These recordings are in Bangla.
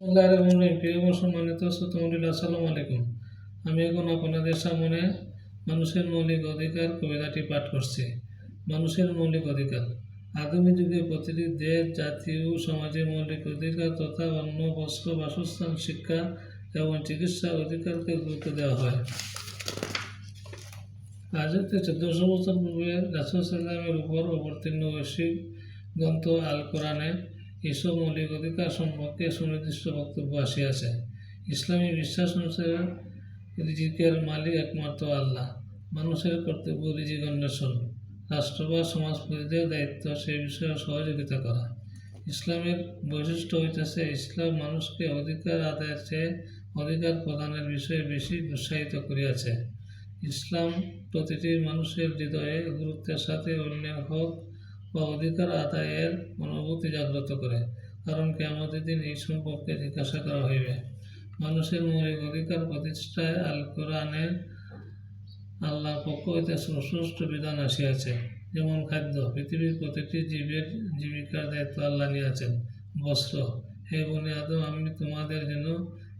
আল্লাহ রহমান প্রিয় সম্মানিত শ্রোতমন্ডলী আলাইকুম। আমি এখন আপনাদের সামনে মানুষের মৌলিক অধিকার কবিতাটি পাঠ করছি। মানুষের মৌলিক অধিকার। আগামী যুগে প্রতিটি দেশ, জাতি ও সমাজের মৌলিক অধিকার তথা অন্য বস্ত্র, বাসস্থান, শিক্ষা এবং চিকিৎসা অধিকারকে গুরুত্ব দেওয়া হয়। আজ হতে চোদ্দশো বছর পূর্বে রাসুল সাল্লামের উপর অবতীর্ণ ঐশিক গ্রন্থ আল কোরআনে এসব মৌলিক অধিকার সম্পর্কে সুনির্দিষ্ট বক্তব্য আসিয়াছে। ইসলামী বিশ্বাস অনুসারে রিজিকের মালিক একমাত্র আল্লাহ, মানুষের কর্তব্য রিজিক অন্বেষণ। রাষ্ট্র বা সমাজপতিদের দায়িত্ব সেই বিষয়ে সহযোগিতা করা। ইসলামের বৈশিষ্ট্য হইতেছে, ইসলাম মানুষকে অধিকার আদায়ের চেয়ে অধিকার প্রদানের বিষয়ে বেশি উৎসাহিত করিয়াছে। ইসলাম প্রতিটি মানুষের হৃদয়ে গুরুত্বের সাথে অন্যের হক বা অধিকার আদায়ের অনুভূতি জাগ্রত করে, কারণ আমাদের দিন এই সম্পর্কে জিজ্ঞাসা করা হইবে। মানুষের মৌলিক অধিকার প্রতিষ্ঠায় আল কোরআনের আল্লাহর পক্ষ হইতে সুস্পষ্ট বিধান আসিয়াছে, যেমন খাদ্য। পৃথিবীর প্রতিটি জীবের জীবিকার দায়িত্ব আল্লাহ নিয়েছেন বস্ত্র। হে বনে আদম, আমি তোমাদের জন্য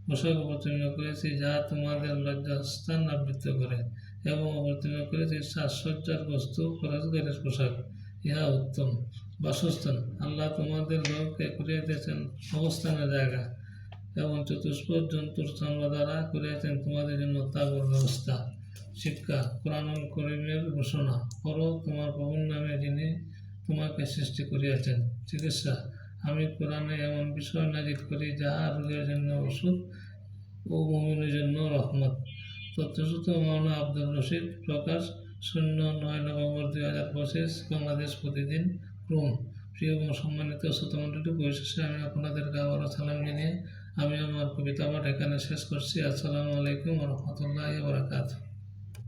পোশাক অবতীর্ণ করেছি, যা তোমাদের লজ্জাস্থান আবৃত্ত করে, এবং অবতীর্ণ করেছি সাজসজ্জার বস্তু, খরচগারের পোশাক। ইহা উত্তম। বাসস্থান। আল্লাহ তোমাদের ঘরকে করিয়াছেন অবস্থানের জায়গা এবং চতুষ্পদ জন্তুর চামড়া দ্বারা করিয়াছেন তোমাদের জন্য তাবর ব্যবস্থা। শিক্ষা, কোরআনুল করিমের ঘোষণা করো, তোমার প্রভুর নামে যিনি তোমাকে সৃষ্টি করিয়াছেন। চিকিৎসা, আমি কোরআনে এমন বিষয় নাজির করি যাহা রোগের জন্য ওষুধ ও মমিনের জন্য রহমত। তথ্যসূত্র মাওলানা আব্দুল রশিদ প্রকাশ শূন্য নয় নভেম্বর দুই হাজার পঁচিশ, বাংলাদেশ প্রতিদিন ক্রম প্রিয় এবং সম্মানিত শ্রোতমণ্ডলী, পরিশেষে আমি আপনাদেরকে আবারও সালাম জানিয়ে আমি আমার কবিতা পাঠ এখানে শেষ করছি। আসসালামু আলাইকুম রহমতুল্লাহ বরাকাতুহ।